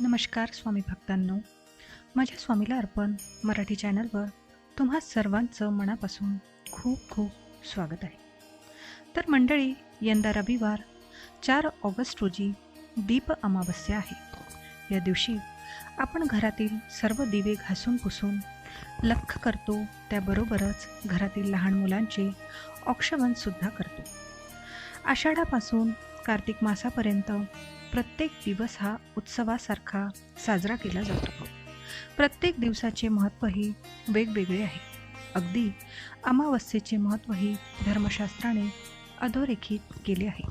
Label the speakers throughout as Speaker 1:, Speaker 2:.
Speaker 1: नमस्कार स्वामी भक्तांनो. माझ्या स्वामीला अर्पण मराठी चॅनलवर तुम्हा सर्वांचं मनापासून खूप खूप स्वागत आहे. तर मंडळी यंदा रविवार चार ऑगस्ट रोजी दीप अमावस्या आहे. या दिवशी आपण घरातील सर्व दिवे घासून पुसून लख करतो त्याबरोबरच घरातील लहान मुलांचे औक्षवनसुद्धा करतो. आषाढापासून कार्तिक मासापर्यंत प्रत्येक दिवस हा उत्सवासारखा साजरा केला जातो. प्रत्येक दिवसाचे महत्त्वही वेगवेगळे आहे. अगदी अमावस्येचे महत्त्वही धर्मशास्त्राने अधोरेखित केले आहे.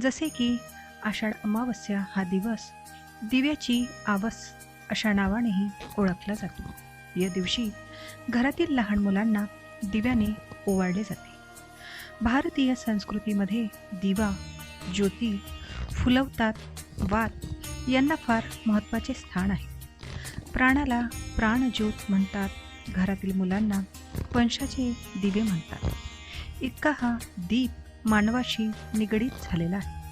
Speaker 1: जसे की आषाढ अमावस्या हा दिवस दिव्याची आवस अशा नावानेही ओळखला जातो. या दिवशी घरातील लहान मुलांना दिव्याने ओवाळले जाते. भारतीय संस्कृतीमध्ये दिवा ज्योती फुलवतात वात यांना फार महत्त्वाचे स्थान आहे. प्राणाला प्राणज्योत म्हणतात. घरातील मुलांना वंशाचे दिवे म्हणतात. इतका हा दीप मानवाशी निगडीत झालेला आहे.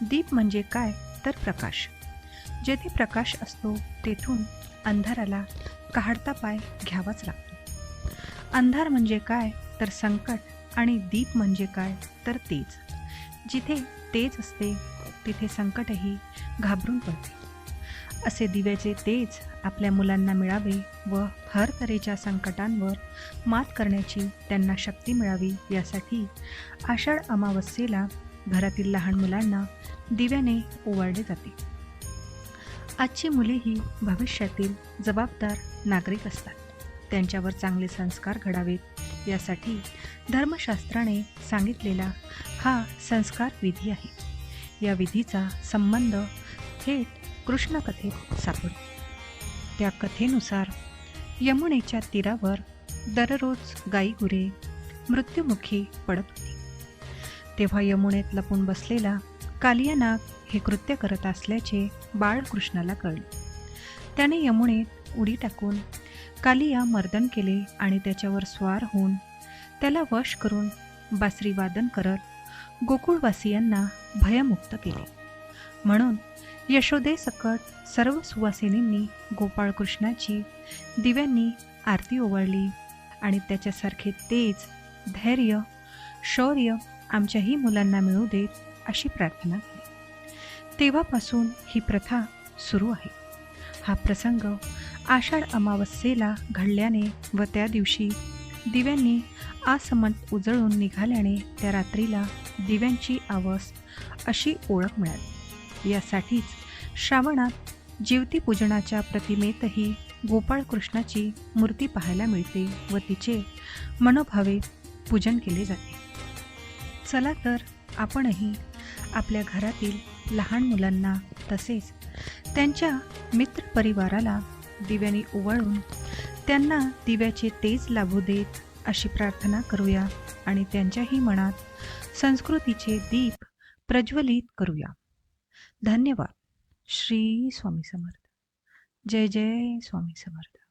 Speaker 1: दीप म्हणजे काय तर प्रकाश. जेथे प्रकाश असतो तेथून अंधाराला काढता पाय घ्यावाच लागतो. अंधार म्हणजे काय तर संकट आणि दीप म्हणजे काय तर तेज. जिथे तेज असते तिथे संकटही घाबरून पडते. असे दिव्याचे तेज आपल्या मुलांना मिळावे व हर तऱ्हेच्या संकटांवर मात करण्याची त्यांना शक्ती मिळावी यासाठी आषाढ अमावस्येला घरातील लहान मुलांना दिव्याने ओवाळले जाते. आजची मुलेही भविष्यातील जबाबदार नागरिक असतात. त्यांच्यावर चांगले संस्कार घडावेत यासाठी धर्मशास्त्राने सांगितलेला हा संस्कार विधी आहे. या विधीचा संबंध थेट कृष्णकथेत सापडतो. त्या कथेनुसार यमुनेच्या तीरावर दररोज गाई मृत्युमुखी पडत होती. तेव्हा यमुनेत लपून बसलेला कालिया नाग हे कृत्य करत असल्याचे बाळकृष्णाला कळले. त्याने यमुनेत उडी टाकून कालिया मर्दन केले आणि त्याच्यावर स्वार होऊन त्याला वश करून बासरी वादन करत गोकुळवासियांना भयमुक्त केले. म्हणून यशोदे सकट सर्व सुवासिनींनी गोपाळकृष्णाची दिव्यांनी आरती ओवाळली आणि त्याच्यासारखे तेज धैर्य शौर्य आमच्याही मुलांना मिळू देत अशी प्रार्थना केली. तेव्हापासून ही प्रथा सुरू आहे. हा प्रसंग आषाढ अमावस्येला घडल्याने व त्या दिवशी दिव्यांनी आसमंत उजळून निघाल्याने त्या रात्रीला दिव्यांची आवस अशी ओळख मिळाली. यासाठीच श्रावणात जीवतीपूजनाच्या प्रतिमेतही गोपाळकृष्णाची मूर्ती पाहायला मिळते व तिचे मनोभावे पूजन केले जाते. चला तर आपणही आपल्या घरातील लहान मुलांना तसेच त्यांच्या मित्रपरिवाराला दिव्याने ओवाळून त्यांना दिव्याचे तेज लाभू देत अशी प्रार्थना करूया आणि त्यांच्याही मनात संस्कृतीचे दीप प्रज्वलित करूया. धन्यवाद. श्री स्वामी समर्थ. जय जय स्वामी समर्थ.